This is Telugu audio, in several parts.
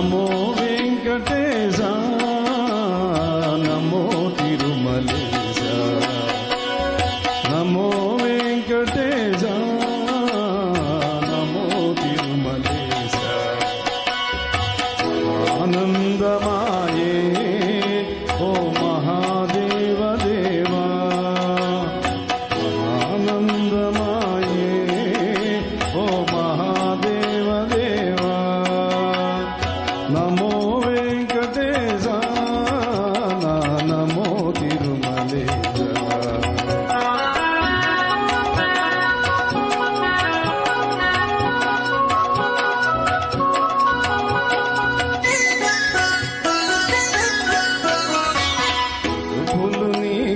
నమో వెంకటేశ నమో తిరుమలేశ. నమో వెంకటేశ నమో తిరుమలేశ. ఆనందమ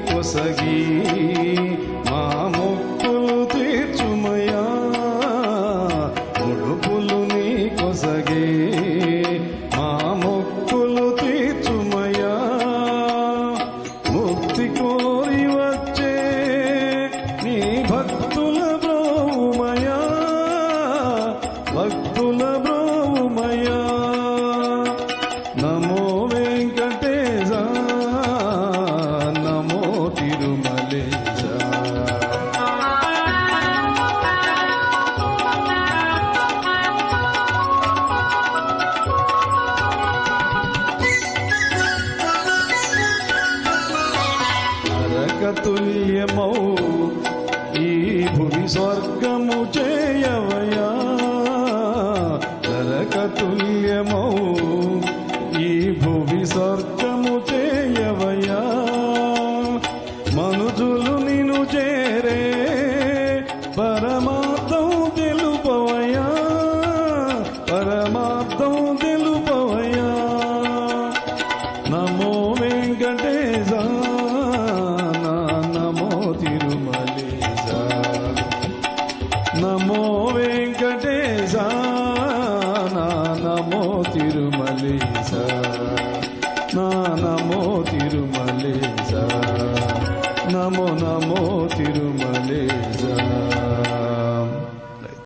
పొసగి మా మొక్కులు తీర్చుమయా ముడుపులు నీ కొసగి మా మొక్కులు తీర్చుమయా ముక్తి కోరి వచ్చే నీ భక్తుల బ్రోమయా భక్తుల బ్రోమయా తుల్యమౌ ఈ భువి స్వర్గము చేయవయా? నరక తుల్యమౌ ఈ భువి స్వర్గము చేయవయా? మనుజులు నిను చేరే పరమార్థం తెలుపవయా? పరమార్థం తెలుపవయా? నమో వెంకటేశ నమో వెంకటేశ నా నమో తిరుమలేశ నా నమో తిరుమలేశ నమో నమో తిరుమలేశ.